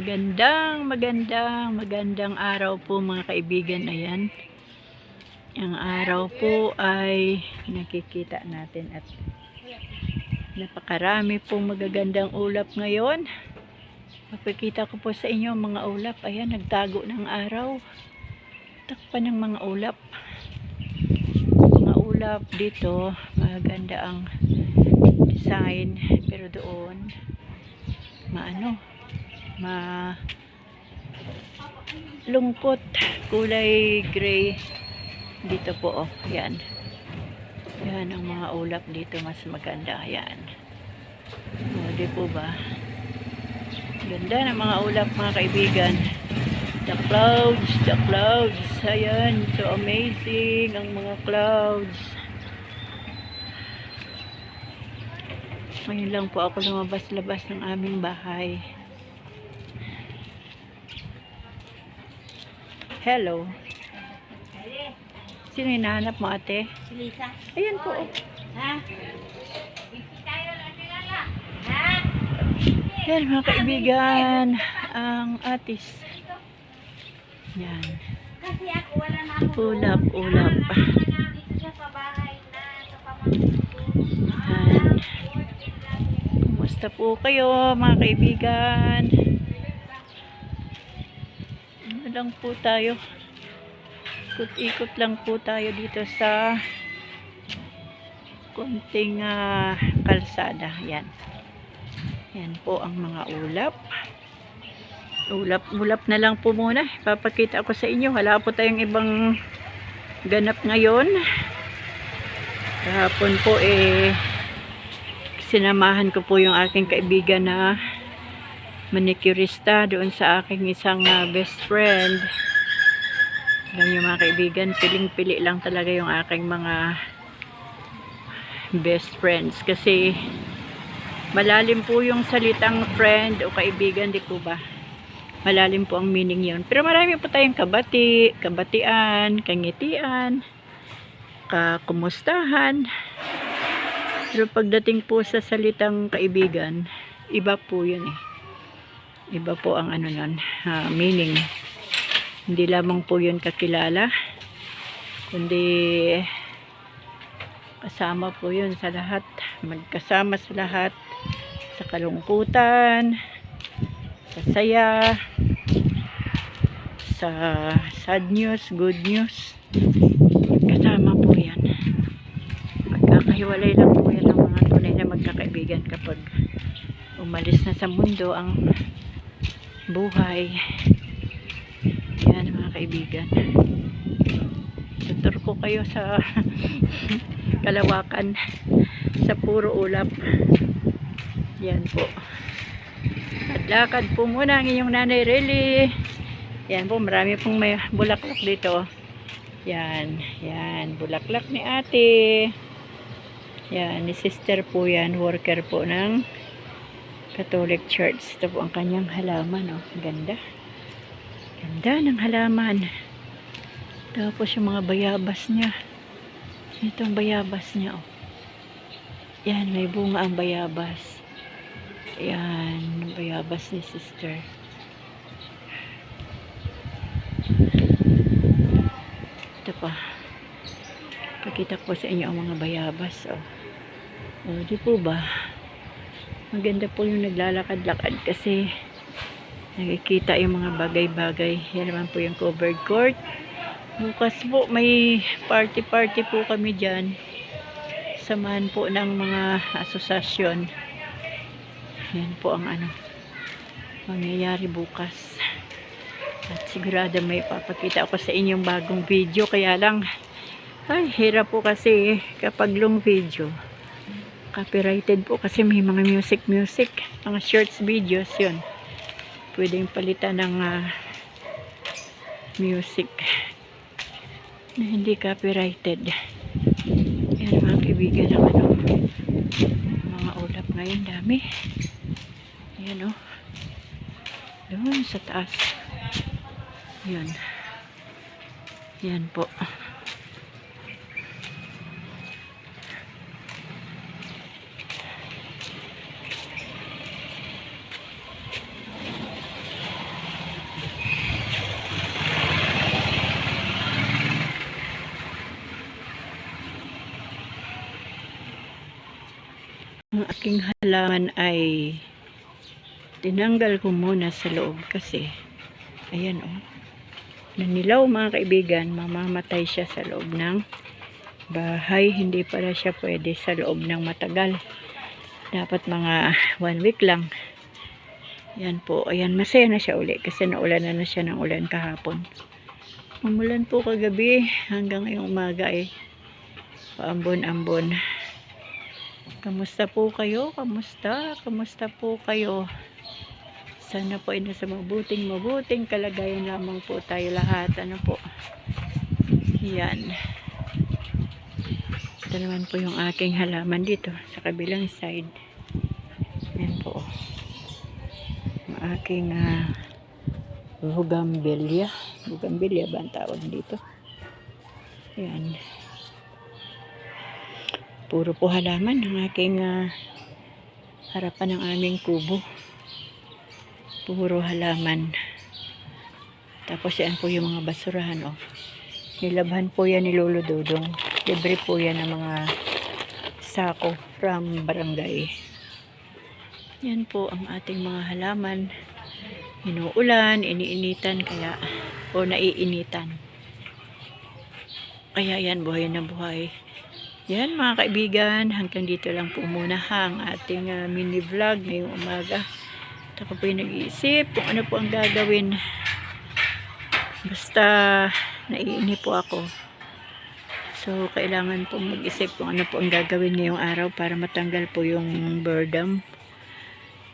magandang, magandang, magandang araw po mga kaibigan. Ayan. Ang araw po ay nakikita natin at napakarami pong magagandang ulap ngayon. Papakita ko po sa inyo mga ulap. Ayan, nagtago ng araw. Takpan ng mga ulap. Mga ulap dito, maganda ang design. Pero doon, maano, ma lungkot kulay gray. Dito po oh yan. Yan ang mga ulap dito mas maganda yan. O di po ba? Ganda ng mga ulap mga kaibigan. The clouds the clouds ayan. So amazing ang mga clouds. Ngayon lang po ako lumabas-labas ng aming bahay Hello. Sino hinahanap mo ate? Si Lisa. Ayan po. Ha? Yan mga kaibigan. Ang atis. Yan. Ulap, ulap. Ko. Yan. Kumusta po kayo mga kaibigan? Lang po tayo? Ikot-ikot lang po tayo dito sa konting ah, kalsada. Yan. Yan po ang mga ulap. Ulap, ulap na lang po muna. Papakita ko sa inyo. Wala po tayong ibang ganap ngayon. Kahapon po eh sinamahan ko po yung aking kaibigan na manicurista doon sa aking isang ah, best friend. Alam niyo mga kaibigan, piling-pili lang talaga yung aking mga best friends kasi malalim po yung salitang friend o kaibigan, di po ba? Malalim po ang meaning yun. Pero marami po tayong kabati, kabatian, kangitian, kakumustahan. Pero pagdating po sa salitang kaibigan, iba po yun eh. Iba po ang ano nun, ah, meaning. Hindi lamang po yun kakilala, kundi kasama po yun sa lahat. Magkasama sa lahat. Sa kalungkutan, sa saya, sa sad news, good news. Kasama po yan. Magkakahiwalay lang po yan ang mga tunay na magkakaibigan kapag umalis na sa mundo ang buhay. Yan mga kaibigan. Tutur ko kayo sa kalawakan sa puro ulap. Yan po. At lakad po muna ang inyong nanay Relly. Yan po, marami pong may bulaklak dito. Yan, yan, bulaklak ni ate. Yan, ni sister po yan, worker po ng Catholic Church. Ito po ang kanyang halaman, oh. Ganda. Ganda ng halaman. Tapos yung mga bayabas niya. Itong bayabas niya, oh. Yan, may bunga ang bayabas. Yan, bayabas ni sister. Ito pa. Pakita ko sa inyo ang mga bayabas, oh. Oh, di po ba? Maganda po yung naglalakad-lakad kasi nakikita yung mga bagay-bagay. Yan naman po yung covered court. Bukas po may party-party po kami dyan. Samahan po ng mga asosasyon. Yan po ang ano mangyayari bukas. At sigurado may papakita ako sa inyong bagong video. Kaya lang, ay, hirap po kasi kapag long video. Copyrighted po kasi may mga music-music. Mga shorts videos yun. Pwedeng palitan ng ah, music na hindi copyrighted. Yan mga kaibigan ng ano. Mga ulap ngayon, dami. Ayan o. Doon sa taas. Yan. Yan po. Halaman ay tinanggal ko muna sa loob kasi ayan oh. Nanilaw mga kaibigan mamamatay siya sa loob ng bahay. Hindi pala siya pwede sa loob ng matagal. Dapat mga one week lang. Yan po ayan masaya na siya uli kasi naulan na, na siya ng ulan kahapon. Umulan po kagabi hanggang ngayong umaga eh. Paambon-ambon kamusta po kayo kamusta kamusta po kayo sana po ay nasa mabuting mabuting kalagayan lamang po tayo lahat ano po yan ito naman po yung aking halaman dito sa kabilang side. Yan po. Yung aking uh, bugambilya. Bugambilya ba ang tawag dito? Yan. Puro po halaman ng aking ah, harapan ng aming kubo. Puro halaman. Tapos yan po yung mga basurahan. Oh. Nilabhan po yan ni Lolo Dudong. Libre po yan ng mga sako from barangay. Yan po ang ating mga halaman. Inuulan, iniinitan kaya o naiinitan. Kaya yan, buhay na buhay. Yan mga kaibigan, hanggang dito lang po muna ha, ang ating ah, mini vlog ngayong umaga. At ako po yung nag-iisip kung ano po ang gagawin. Basta naiini po ako. So, kailangan pong mag-isip kung ano po ang gagawin ngayong araw para matanggal po yung boredom.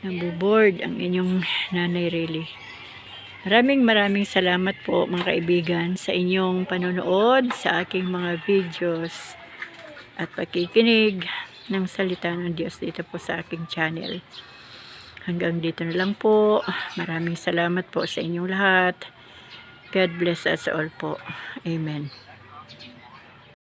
Nabuboard ang inyong nanay really. Maraming maraming salamat po mga kaibigan sa inyong panonood sa aking mga videos at pakikinig ng salita ng Diyos dito po sa aking channel. Hanggang dito na lang po. Maraming salamat po sa inyong lahat. God bless us all po. Amen.